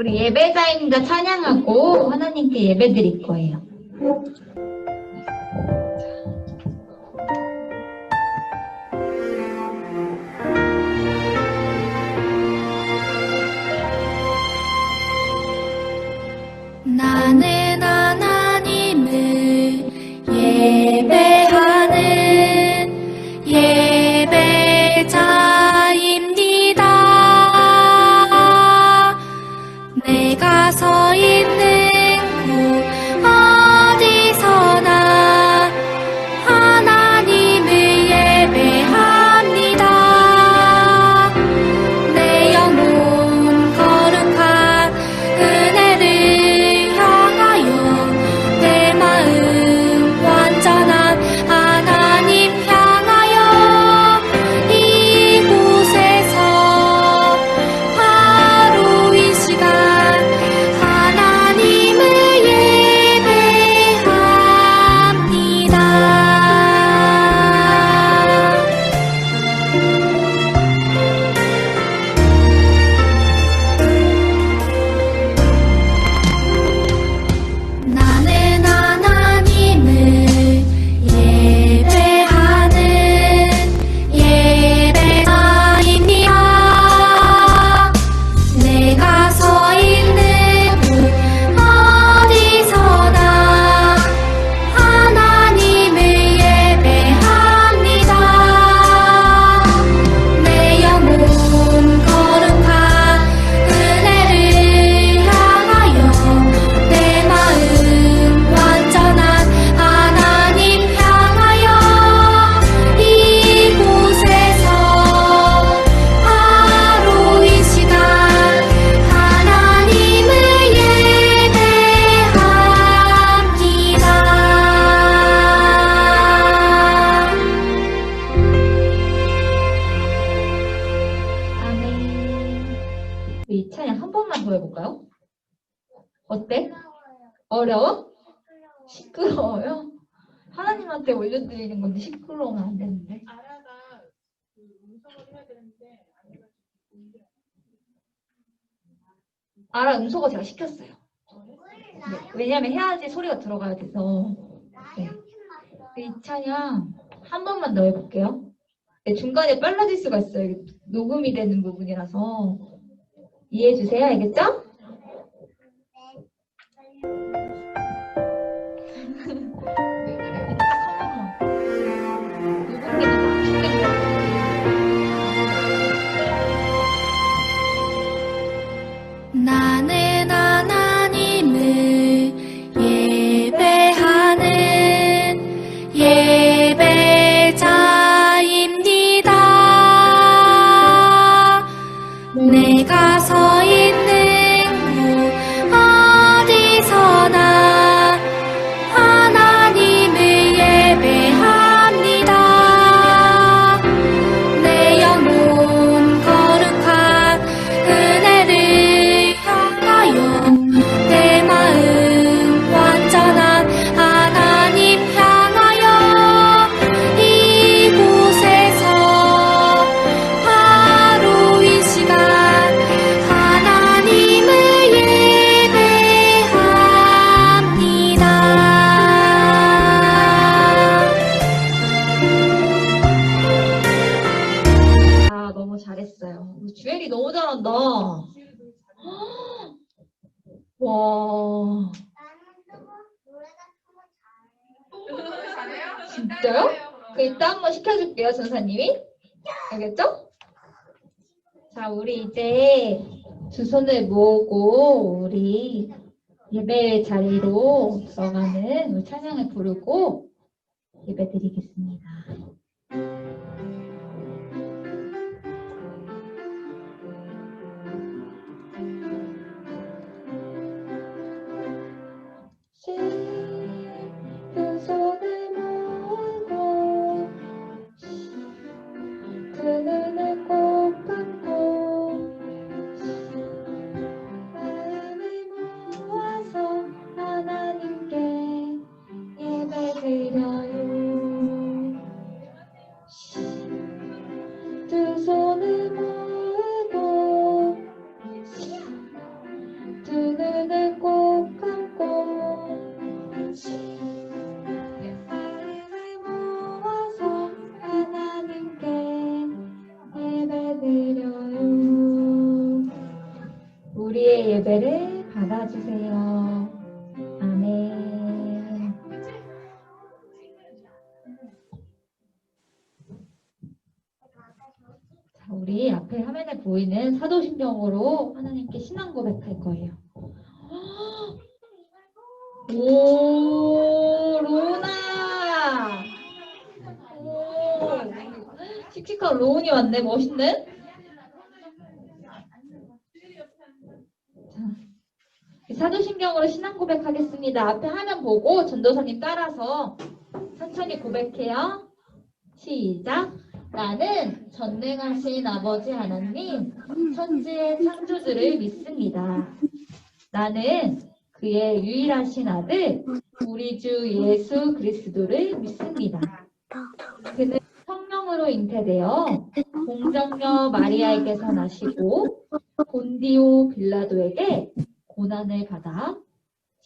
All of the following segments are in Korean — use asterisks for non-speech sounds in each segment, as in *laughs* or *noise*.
우리 예배자입니다. 찬양하고 하나님께 예배 드릴 거예요. 나는 어려워? 시끄러워요? 하나님한테 올려드리는 건데 시끄러우면 안 되는데. 아라가 그 음성을 해야 되는데 아라 음소거 제가 시켰어요. 네, 왜냐면 해야지 소리가 들어가야 돼서. 네. 이 찬양 한 번만 더 해볼게요. 네, 중간에 빨라질 수가 있어요. 녹음이 되는 부분이라서 이해해 주세요. 알겠죠? 한번 시켜줄게요, 전사님이. 알겠죠? 자, 우리 이제 두 손을 모으고 우리 예배 자리로 들어가는 찬양을 부르고 예배 드리겠습니다. 주세요. 아멘. 자, 우리 앞에 화면에 보이는 사도신경으로 하나님께 신앙 고백할 거예요. 오, 로나! 오, 씩씩한 로운이 왔네, 멋있네? 자, 신앙 고백하겠습니다. 앞에 화면 보고 전도사님 따라서 천천히 고백해요. 시작. 나는 전능하신 아버지 하나님, 천지의 창조주를 믿습니다. 나는 그의 유일하신 아들, 우리 주 예수 그리스도를 믿습니다. 그는 성령으로 잉태되어 공정녀 마리아에게서 나시고 본디오 빌라도에게 고난을 받아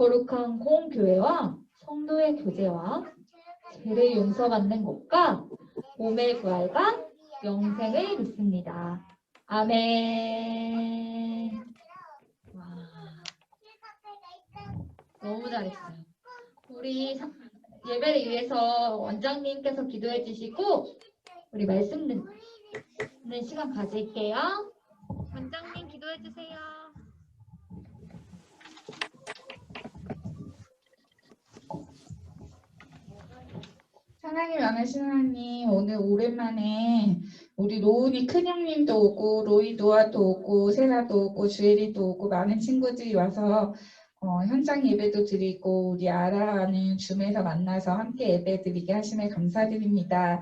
거룩한 공교회와 성도의 교제와 죄를 용서받는 것과 몸의 부활과 영생을 믿습니다. 아멘. 와, 너무 잘했어요. 우리 사- 예배를 위해서 원장님께서 기도해 주시고 우리 말씀 듣는 시간 가질게요. 원장님 기도해 주세요. 하나님 왕하신 하나님 오늘 오랜만에 우리 로운이 큰형님도 오고 로이 노아도 오고 세라도 오고 주엘이도 오고 많은 친구들이 와서 어, 현장 예배도 드리고 우리 아라는 줌에서 만나서 함께 예배 드리게 하심에 감사드립니다.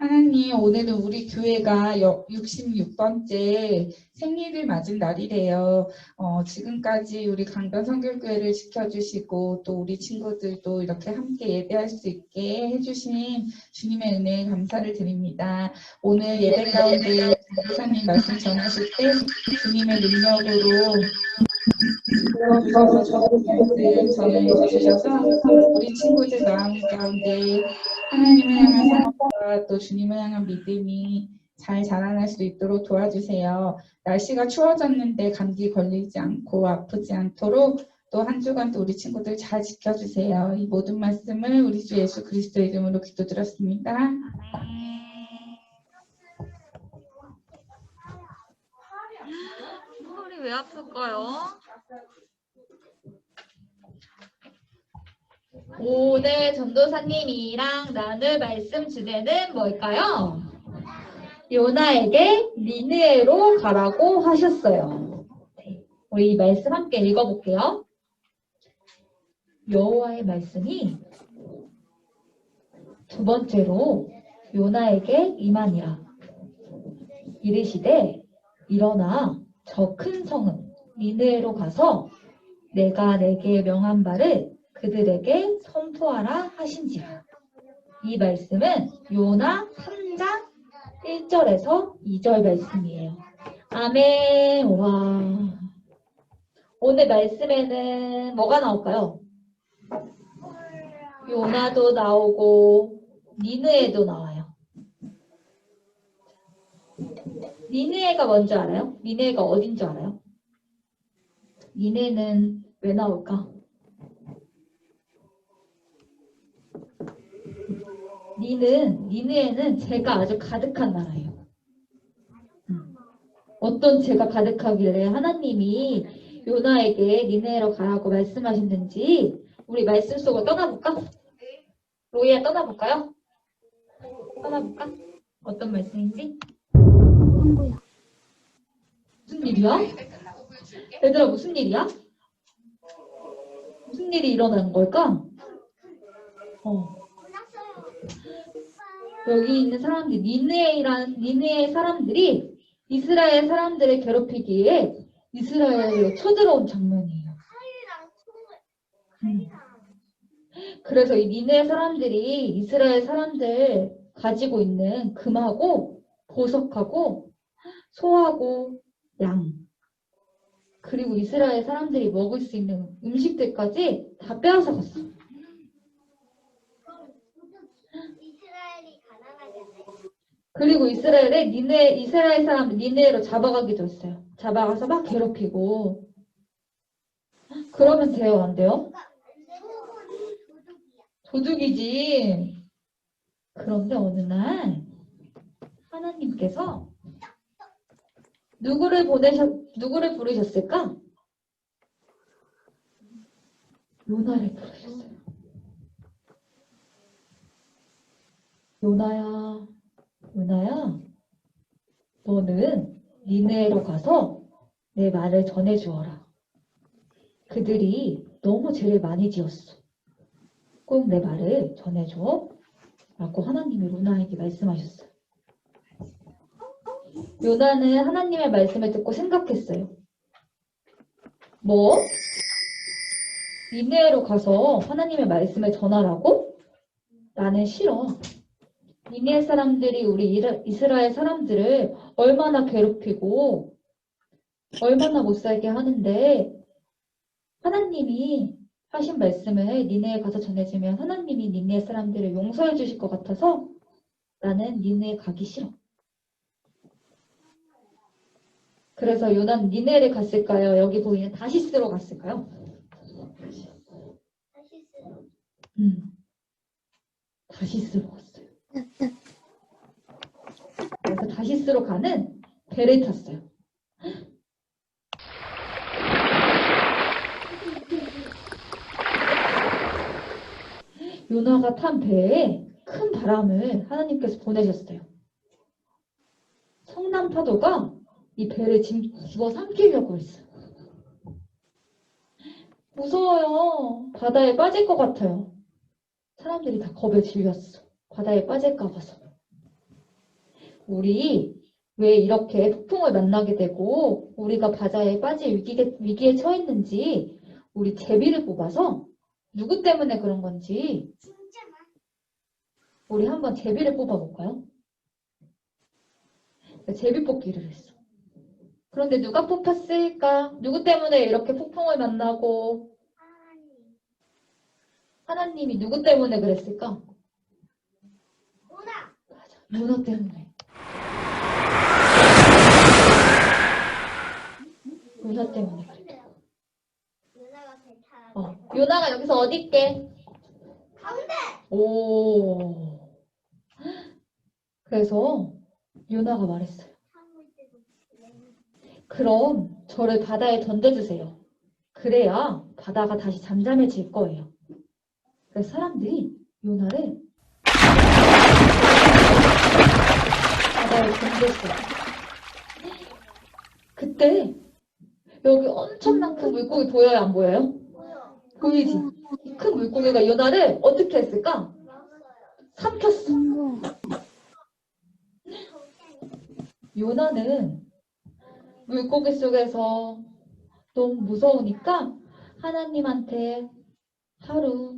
하나님 오늘은 우리 교회가 66번째 생일을 맞은 날이래요. 어, 지금까지 우리 강변 성결교회를 지켜주시고 또 우리 친구들도 이렇게 함께 예배할 수 있게 해주신 주님의 은혜에 감사를 드립니다. 오늘 예배 가운데 목사님 말씀 전하실 때 주님의 능력으로 말씀 전해 주셔서 우리 친구들 마음 가운데 하나님을 향한 사랑과 또 주님을 향한 믿음이 잘 자라날 수 있도록 도와주세요. 날씨가 추워졌는데 감기 걸리지 않고 아프지 않도록 또 한 주간 또 우리 친구들 잘 지켜주세요. 이 모든 말씀을 우리 주 예수 그리스도 이름으로 기도드렸습니다. 왜 아플까요? 오늘 전도사님이랑 나눌 말씀 주제는 뭘까요? 요나에게 니느에로 가라고 하셨어요. 네, 우리 이 말씀 함께 읽어볼게요. 여호와의 말씀이 두 번째로 요나에게 임하니라. 이르시되 일어나 저 큰 성은 니느에로 가서 내가 내게 명한 바를 그들에게 선포하라 하신지라. 이 말씀은 요나 3장 1절에서 2절 말씀이에요. 아멘. 와. 오늘 말씀에는 뭐가 나올까요? 요나도 나오고 니느에도 나와요. 니느에가 뭔지 알아요? 니느에가 어딘 줄 알아요? 니네는 왜 나올까? 니는 니느에는 죄가 아주 가득한 나라예요. 음. 어떤 죄가 가득하길래 하나님이 요나에게 니네로 가라고 말씀하셨는지 우리 말씀 속으로 떠나볼까? 로이야 떠나볼까요? 떠나볼까? 어떤 말씀인지? 무슨 일이야? 얘들아 무슨 일이야? 무슨 일이 일어난 걸까? 어. 여기 있는 사람들, 니네이라는, 니느의 사람들이 이스라엘 사람들을 괴롭히기에 이스라엘로 쳐들어온 장면이에요. 음. 그래서 이 니네 사람들이 이스라엘 사람들 가지고 있는 금하고 보석하고 소하고 양 그리고 이스라엘 사람들이 먹을 수 있는 음식들까지 다 빼앗아 갔어. 그리고 이스라엘에 니네 이스라엘 사람 니네로 잡아가기도 했어요. 잡아가서 막 괴롭히고 그러면 돼요 안 돼요? 도둑이지. 그런데 어느 날 하나님께서 누구를 보내셨 누구를 부르셨을까? 요나를 부르셨어요. 요나야, 요나야, 너는 니네로 가서 내 말을 전해 주어라. 그들이 너무 죄를 많이 지었어. 꼭 내 말을 전해줘. 라고 하나님이 요나에게 말씀하셨어요. 요나는 하나님의 말씀을 듣고 생각했어요. 뭐? 니네로 가서 하나님의 말씀을 전하라고? 나는 싫어. 니네 사람들이 우리 이스라엘 사람들을 얼마나 괴롭히고 얼마나 못 살게 하는데 하나님이 하신 말씀을 니네에 가서 전해주면 하나님이 니네 사람들을 용서해 주실 것 같아서 나는 니네에 가기 싫어. 그래서 요난 니네를 갔을까요? 여기 보이는 다시스로 갔을까요? 다시 쓰. 음. 다시스로 갔어요. 그래서 다시스로 가는 배를 탔어요. 요나가 탄 배에 큰 바람을 하나님께서 보내셨어요. 성남 파도가 이 배를 지금 집어 삼키려고 했어요. 무서워요. 바다에 빠질 것 같아요. 사람들이 다 겁에 질렸어. 바다에 빠질까 봐서. 우리 왜 이렇게 폭풍을 만나게 되고 우리가 바다에 빠질 위기에, 위기에 처했는지 우리 제비를 뽑아서 누구 때문에 그런 건지. 우리 한번 제비를 뽑아볼까요? 제비 뽑기를 했어. 그런데 누가 뽑혔을까? 누구 때문에 이렇게 폭풍을 만나고 하나님. 하나님이 누구 때문에 그랬을까? 문어 때문에. 문어 때문에 그래. 어. 요나가 여기서 어디 있게? 가운데. 오. 그래서 요나가 말했어요. 그럼 저를 바다에 던져주세요. 그래야 바다가 다시 잠잠해질 거예요. 그래서 사람들이 요나를 바다에 던졌어요. 그때 여기 엄청난 큰 물고기 보여요? 안 보여요? 보여. 보이지? 이 큰 물고기가 요나를 어떻게 했을까? 삼켰어. 요나는 물고기 속에서 너무 무서우니까 하나님한테 하루,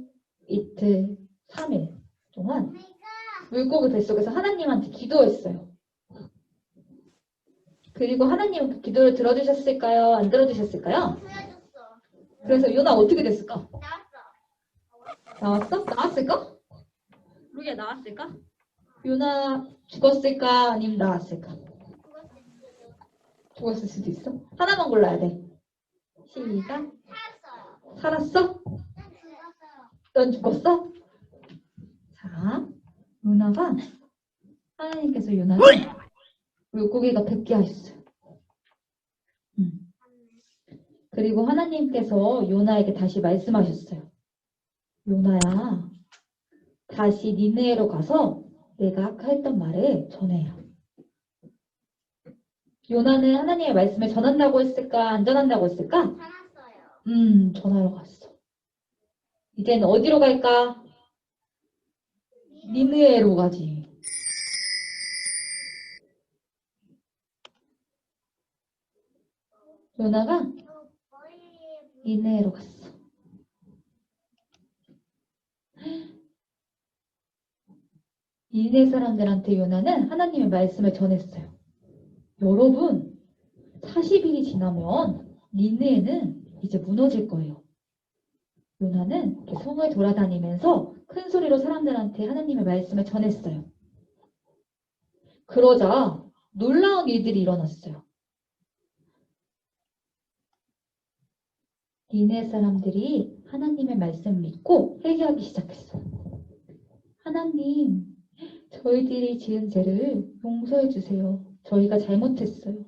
이틀, 삼일 동안 물고기 뱃속에서 하나님한테 기도했어요. 그리고 하나님은 그 기도를 들어주셨을까요? 안 들어주셨을까요? 그래서 요나 어떻게 됐을까? 나왔어. 나왔어? 나왔을까? 루야 나왔을까? 요나 죽었을까? 아니면 나왔을까? 죽었을 수도 있어. 하나만 골라야 돼. 시작. 살았어요. 살았어? 넌 죽었어? 자, 요나가 하나님께서 요나를 물고기가 뵙게 하셨어요. 음. 그리고 하나님께서 요나에게 다시 말씀하셨어요. 요나야, 다시 니네로 가서 내가 아까 했던 말을 전해요. 요나는 하나님의 말씀을 전한다고 했을까? 안 전한다고 했을까? 살았어요. 음, 전화로 갔어. 이제는 어디로 갈까? 니느에로 가지. 요나가 니느에로 갔어. 니네 사람들한테 요나는 하나님의 말씀을 전했어요. 여러분, 40일이 지나면 니네는 이제 무너질 거예요. 요나는 이렇게 성을 돌아다니면서 큰 소리로 사람들한테 하나님의 말씀을 전했어요. 그러자 놀라운 일들이 일어났어요. 니네 사람들이 하나님의 말씀을 믿고 회개하기 시작했어요. 하나님, 저희들이 지은 죄를 용서해 주세요. 저희가 잘못했어요.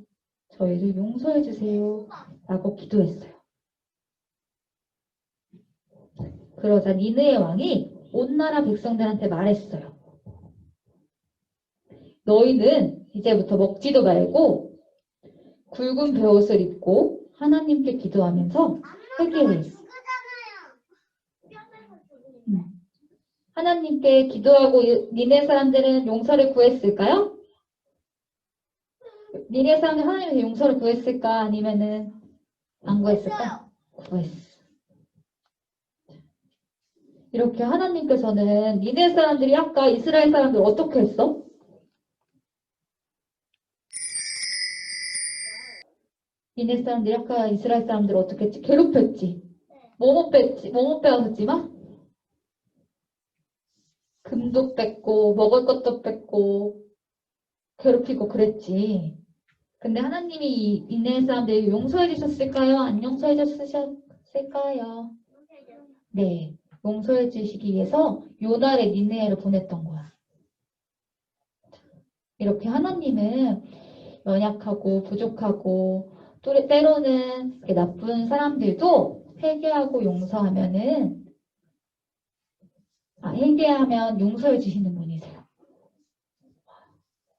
저희를 용서해 주세요. 라고 기도했어요. 그러자 니느의 왕이 온 나라 백성들한테 말했어요. 너희는 이제부터 먹지도 말고 굵은 베옷을 입고 하나님께 기도하면서 회개해. 음. 하나님께 기도하고 니네 사람들은 용서를 구했을까요? 니네 사람들 하나님께 용서를 구했을까? 아니면은 안 구했을까? 구했어. 이렇게 하나님께서는 니네 사람들이 아까 이스라엘 사람들 어떻게 했어? 니네 사람들이 아까 이스라엘 사람들 어떻게 했지? 괴롭혔지. 뭐뭐 뺐지? 뭐뭐 빼앗았지만? 금도 뺐고 먹을 것도 뺐고 괴롭히고 그랬지. 근데 하나님이 이 니네 사람들 용서해 주셨을까요? 안 용서해 주셨을까요? 네. 용서해 주시기 위해서 요나를 니네를 보냈던 거야. 이렇게 하나님은 연약하고 부족하고 또 때로는 나쁜 사람들도 회개하고 용서하면은 아, 회개하면 용서해 주시는 분이세요.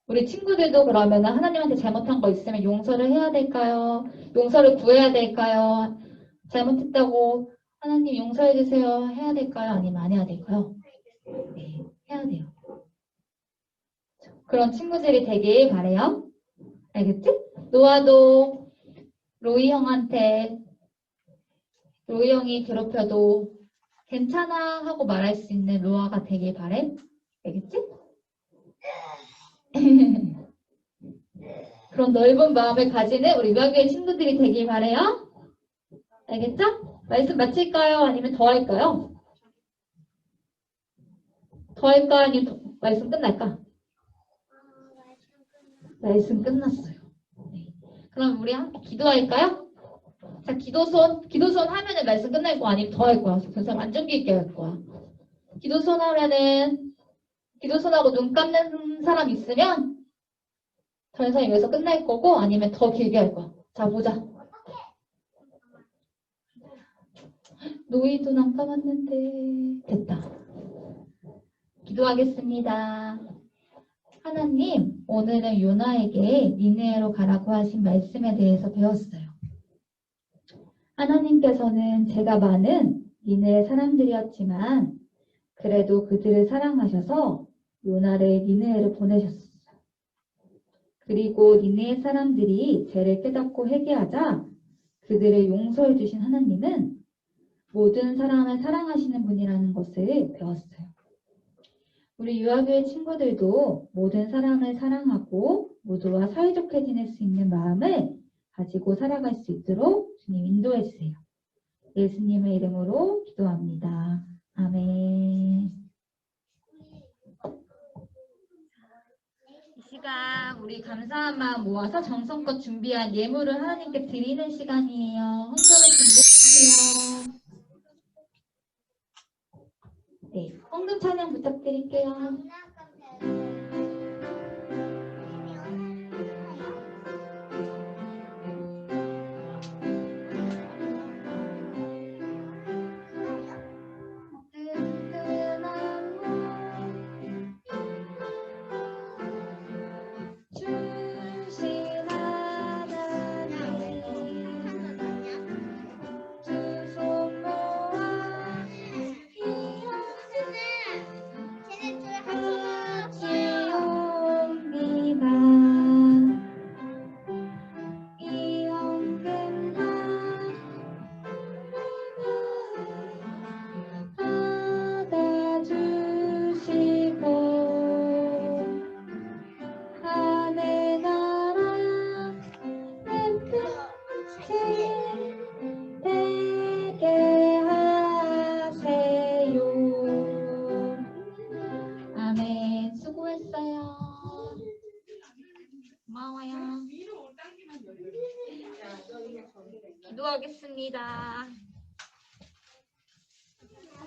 우리 친구들도 그러면 하나님한테 잘못한 거 있으면 용서를 해야 될까요? 용서를 구해야 될까요? 잘못했다고 하나님 용서해 주세요. 해야 될까요? 아니면 안 해야 될까요? 네, 해야 돼요. 그런 친구들이 되길 바래요. 알겠지? 노아도 로이 형한테 로이 형이 괴롭혀도 괜찮아 하고 말할 수 있는 로아가 되길 바래. 알겠지? *laughs* 그런 넓은 마음을 가지는 우리 유아교회 친구들이 되길 바래요. 알겠죠? 말씀 마칠까요? 아니면 더 할까요? 더 할까? 아니면 더- 말씀 끝날까? 말씀 끝났어요. 네. 그럼 우리 함께 기도할까요? 자, 기도손, 기도손 하면은 말씀 끝날 거 아니면 더 할 거야. 그 사람 안정 깊게 할 거야. 기도손 하면은, 기도손하고 눈 감는 사람 있으면, 더 이상 여기서 끝날 거고, 아니면 더 길게 할 거야. 자, 보자. 노이도 눈 감았는데, 됐다. 기도하겠습니다. 하나님, 오늘은 요나에게 니네로 가라고 하신 말씀에 대해서 배웠어요. 하나님께서는 제가 많은 니네 사람들이었지만 그래도 그들을 사랑하셔서 요나를 니네로 보내셨어요. 그리고 니네 사람들이 죄를 깨닫고 회개하자 그들을 용서해 주신 하나님은 모든 사람을 사랑하시는 분이라는 것을 배웠어요. 우리 유아교회 친구들도 모든 사람을 사랑하고 모두와 사이좋게 지낼 수 있는 마음을 가지고 살아갈 수 있도록 주님 인도해 주세요. 예수님의 이름으로 기도합니다. 아멘. 이 시간 우리 감사한 마음 모아서 정성껏 준비한 예물을 하나님께 드리는 시간이에요. 헌금을 준비해주세요. 네, 헌금 찬양 부탁드릴게요.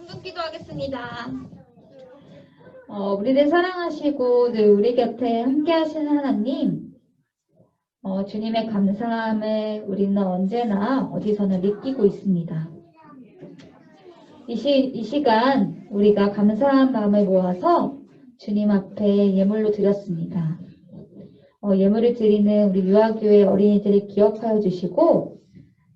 한국 기도하겠습니다. 어, 우리를 사랑하시고 늘 우리 곁에 함께 하시는 하나님, 어, 주님의 감사함을 우리는 언제나 어디서나 느끼고 있습니다. 이, 시, 이 시간 우리가 감사한 마음을 모아서 주님 앞에 예물로 드렸습니다. 어, 예물을 드리는 우리 유아교회 어린이들을 기억하여 주시고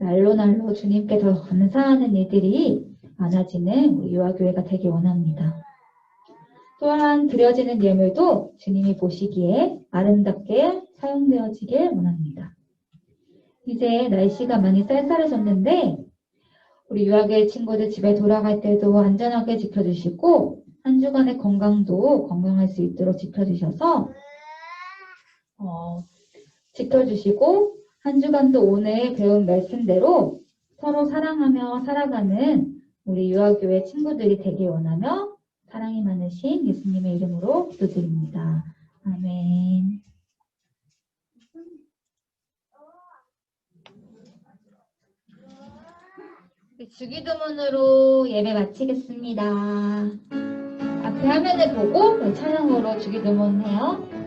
날로 날로 주님께 더 감사하는 일들이 많아지는 우리 유아교회가 되기 원합니다. 또한 드려지는 예물도 주님이 보시기에 아름답게 사용되어지길 원합니다. 이제 날씨가 많이 쌀쌀해졌는데 우리 유아교회 친구들 집에 돌아갈 때도 안전하게 지켜주시고 한 주간의 건강도 건강할 수 있도록 지켜주셔서 어, 지켜주시고 한 주간도 오늘 배운 말씀대로 서로 사랑하며 살아가는 우리 유아교회 친구들이 되길 원하며 사랑이 많으신 예수님의 이름으로 기도드립니다. 아멘. 네, 주기도문으로 예배 마치겠습니다. 앞에 화면을 보고 네, 찬양으로 주기도문 해요.